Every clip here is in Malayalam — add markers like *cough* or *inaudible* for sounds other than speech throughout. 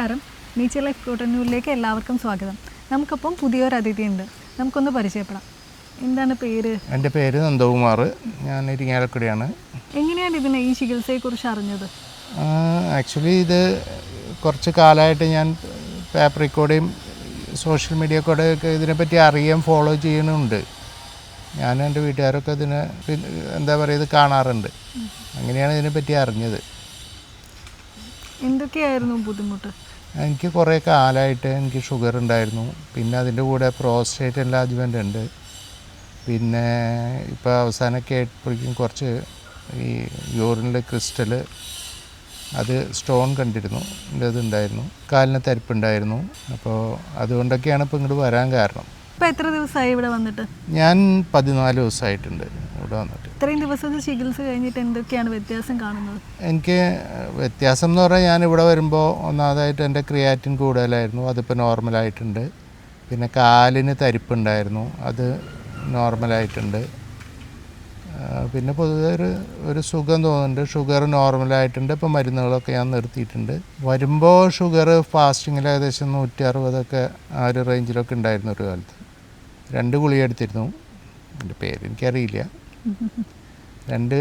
നമസ്കാരം. നേച്ചർ ലൈഫ് കോട്ടന്നൂരിലേക്ക് എല്ലാവർക്കും സ്വാഗതം. നമുക്കപ്പം പുതിയൊരു അതിഥി ഉണ്ട് നമുക്കൊന്ന് പരിചയപ്പെടാം. എന്താണ് പേര്? എന്റെ പേര് നന്ദകുമാർ. ഞാൻ ഇരിങ്ങാലക്കുടിയാണ്. എങ്ങനെയാണ് ഇതിനെ ഈ ചികിത്സയെക്കുറിച്ച് അറിഞ്ഞത്? ആക്ച്വലി ഇത് കുറച്ച് കാലമായിട്ട് ഞാൻ പേപ്പറിൽ കൂടെയും സോഷ്യൽ മീഡിയ കൂടെ ഒക്കെ ഇതിനെപ്പറ്റി അറിയാൻ ഫോളോ ചെയ്യണമുണ്ട് ഞാനും എന്റെ വീട്ടുകാരൊക്കെ ഇതിനെ എന്താ പറയുക ഇത് കാണാറുണ്ട്. അങ്ങനെയാണ് ഇതിനെപ്പറ്റി അറിഞ്ഞത്. എന്തൊക്കെയായിരുന്നു ബുദ്ധിമുട്ട്? എനിക്ക് കുറേ കാലമായിട്ട് എനിക്ക് ഷുഗർ ഉണ്ടായിരുന്നു. പിന്നെ അതിന്റെ കൂടെ പ്രോസ്റ്റേറ്റ് എൻലാജ്മെന്റ് ഉണ്ട്. പിന്നെ ഇപ്പോൾ അവസാനമൊക്കെ ആയപ്പോഴേക്കും കുറച്ച് ഈ യൂറിനിലെ ക്രിസ്റ്റൽ അത് സ്റ്റോൺ കണ്ടിരുന്നു. എന്റെ ഇതുണ്ടായിരുന്നു കാലിന് തരിപ്പുണ്ടായിരുന്നു. അപ്പോൾ അതുകൊണ്ടൊക്കെയാണ് ഇപ്പോൾ ഇങ്ങോട്ട് വരാൻ കാരണം. ഇപ്പോൾ എത്ര ദിവസമായി ഇവിടെ വന്നിട്ട്? ഞാൻ പതിനാല് ദിവസമായിട്ടുണ്ട്. ഇത്രയും ദിവസത്തെ ചികിത്സ കഴിഞ്ഞിട്ട് എന്തൊക്കെയാണ് വ്യത്യാസം കാണുന്നത്? എനിക്ക് വ്യത്യാസം എന്ന് പറഞ്ഞാൽ ഞാൻ ഇവിടെ വരുമ്പോൾ ഒന്നാമതായിട്ട് എന്റെ ക്രിയാറ്റിൻ കൂടുതലായിരുന്നു. അതിപ്പോൾ നോർമലായിട്ടുണ്ട് പിന്നെ കാലിന് തരിപ്പുണ്ടായിരുന്നു. അത് നോർമലായിട്ടുണ്ട് പിന്നെ പൊതുവെ ഒരു ഒരു സുഖം തോന്നുന്നുണ്ട്. ഷുഗർ നോർമലായിട്ടുണ്ട് ഇപ്പോൾ മരുന്നുകളൊക്കെ ഞാൻ നിർത്തിയിട്ടുണ്ട്. വരുമ്പോൾ ഷുഗർ ഫാസ്റ്റിങ്ങിൽ ഏകദേശം നൂറ്റി അറുപതൊക്കെ ആ ഒരു റേഞ്ചിലൊക്കെ ഉണ്ടായിരുന്നു ഒരു കാലത്ത്. രണ്ട് ഗുളിക എടുത്തിരുന്നു. എന്റെ പേര് എനിക്കറിയില്ല. *laughs* രണ്ട്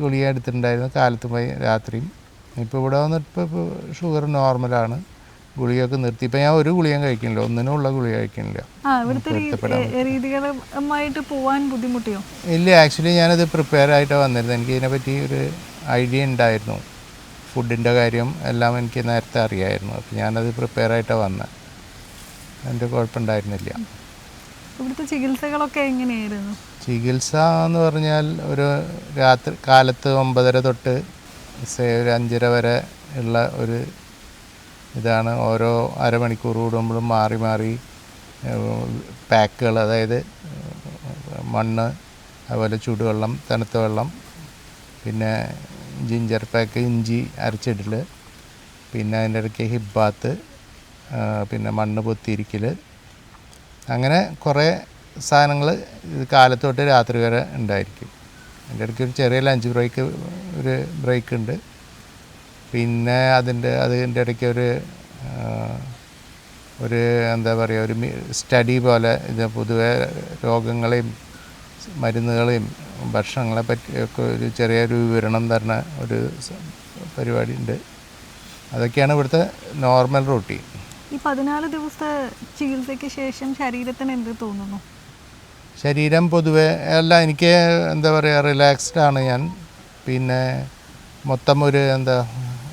ഗുളിക എടുത്തിട്ടുണ്ടായിരുന്നു കാലത്തും രാത്രിയും. ഇപ്പോൾ ഇവിടെ വന്നിട്ട് ഇപ്പോൾ ഷുഗർ നോർമലാണ് ഗുളികയൊക്കെ നിർത്തി. ഇപ്പം ഞാൻ ഒരു ഗുളികയും കഴിക്കുന്നില്ല. ഒന്നിനുള്ള ഗുളിക രീ- രീതികളുമായിട്ട് പോവാൻ ബുദ്ധിമുട്ടിയോ? ഇല്ല ആക്ച്വലി ഞാനത് പ്രിപ്പയർ ആയിട്ടാണ് വന്നിരുന്നത്. എനിക്ക് ഇതിനെപ്പറ്റി ഒരു ഐഡിയ ഉണ്ടായിരുന്നു. ഫുഡിന്റെ കാര്യം എല്ലാം എനിക്ക് നേരത്തെ അറിയായിരുന്നു. അപ്പം ഞാനത് പ്രിപ്പയർ ആയിട്ടാണ് വന്നത് എന്റെ കുഴപ്പമുണ്ടായിരുന്നില്ല. ഇവിടുത്തെ ചികിത്സകളൊക്കെ എങ്ങനെയായിരുന്നു? ചികിത്സ എന്ന് പറഞ്ഞാൽ ഒരു രാത്രി കാലത്ത് ഒമ്പതര തൊട്ട് ഒരു അഞ്ചര വരെ ഉള്ള ഒരു ഇതാണ്. ഓരോ അരമണിക്കൂർ കൂടുമ്പോഴും മാറി മാറി പാക്കുകൾ അതായത് മണ്ണ് അതുപോലെ ചൂടുവെള്ളം തണുത്ത വെള്ളം പിന്നെ ജിഞ്ചർ പാക്ക് ഇഞ്ചി അരച്ചിടൽ പിന്നെ അതിന്റെ ഇടയ്ക്ക് ഹിബാത്ത് പിന്നെ മണ്ണ് പൊത്തിയിരിക്കൽ അങ്ങനെ കുറേ സാധനങ്ങൾ ഇത് കാലത്ത് തൊട്ട് രാത്രി വരെ ഉണ്ടായിരിക്കും. അതിന്റെ ഇടയ്ക്ക് ഒരു ചെറിയ ലഞ്ച് ബ്രേക്ക് ഒരു ബ്രേക്ക് ഉണ്ട്. പിന്നെ അതിന്റെ അതിന്റെ ഇടയ്ക്ക് ഒരു ഒരു എന്താ പറയുക ഒരു സ്റ്റഡി പോലെ ഇത് പൊതുവെ രോഗങ്ങളെയും മരുന്നുകളെയും ഭക്ഷണങ്ങളെ പറ്റിയൊക്കെ ഒരു ചെറിയൊരു വിവരണം തരുന്ന ഒരു പരിപാടി ഉണ്ട്. അതൊക്കെയാണ് ഇവിടുത്തെ നോർമൽ റൂട്ടീൻ ഈ പതിനാല് ദിവസത്തെ ചികിത്സയ്ക്ക് ശേഷം ശരീരത്തിന് എന്ത് തോന്നുന്നു? ശരീരം പൊതുവെ അല്ല എനിക്ക് എന്താ പറയുക റിലാക്സ്ഡ് ആണ് ഞാൻ. പിന്നെ മൊത്തം ഒരു എന്താ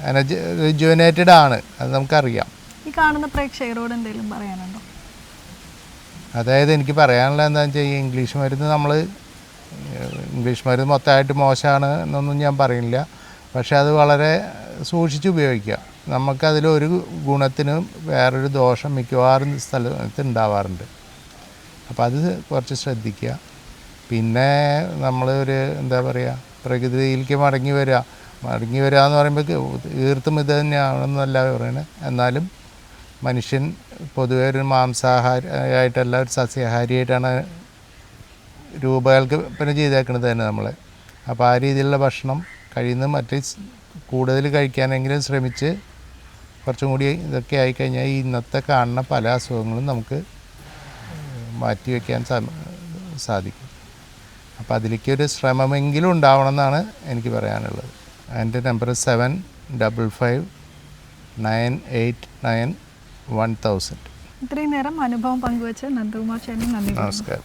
എനർജി റിജുവനേറ്റഡ് ആണ് അത് നമുക്കറിയാം. ഈ കാണുന്ന പ്രേക്ഷകരോട് എന്തെങ്കിലും പറയാനുണ്ടോ? അതായത് എനിക്ക് പറയാനുള്ള എന്താണെന്ന് വെച്ചാൽ ഈ ഇംഗ്ലീഷ് മരുന്ന് നമ്മൾ ഇംഗ്ലീഷ് മരുന്ന് മൊത്തമായിട്ട് മോശമാണ് എന്നൊന്നും ഞാൻ പറയുന്നില്ല. പക്ഷേ അത് വളരെ സൂക്ഷിച്ച് ഉപയോഗിക്കുക. നമുക്കതിലൊരു ഗുണത്തിനും വേറൊരു ദോഷം മിക്കവാറും സ്ഥലത്ത് ഉണ്ടാവാറുണ്ട് അപ്പോൾ അത് കുറച്ച് ശ്രദ്ധിക്കുക. പിന്നെ നമ്മൾ ഒരു എന്താ പറയുക പ്രകൃതിയിലേക്ക് മടങ്ങി വരിക മടങ്ങി വരിക എന്ന് പറയുമ്പോൾ തീർത്തും ഇത് തന്നെയാണെന്നല്ല പറയുന്നത് എന്നാലും മനുഷ്യൻ പൊതുവെ ഒരു മാംസാഹാരി ആയിട്ടല്ല ഒരു സസ്യാഹാരിയായിട്ടാണ് രൂപകൽപ്പന ചെയ്തേക്കുന്നത് തന്നെ നമ്മൾ അപ്പോൾ ആ രീതിയിലുള്ള ഭക്ഷണം കഴിയുന്ന മറ്റ് കൂടുതൽ കഴിക്കാനെങ്കിലും ശ്രമിച്ച് കുറച്ചും കൂടി ഇതൊക്കെ ആയിക്കഴിഞ്ഞാൽ ഈ ഇന്നത്തെ കാണുന്ന പല അസുഖങ്ങളും നമുക്ക് മാറ്റി വയ്ക്കാൻ സാധിക്കും. അപ്പോൾ അതിലേക്ക് ഒരു ശ്രമമെങ്കിലും ഉണ്ടാവണം എന്നാണ് എനിക്ക് പറയാനുള്ളത്. എന്റെ number seven double five nine eight nine one thousand. ഇത്രയും നേരം അനുഭവം പങ്കുവച്ച് നന്ദകുമാർ ചേട്ടൻ നന്ദി. നമസ്കാരം.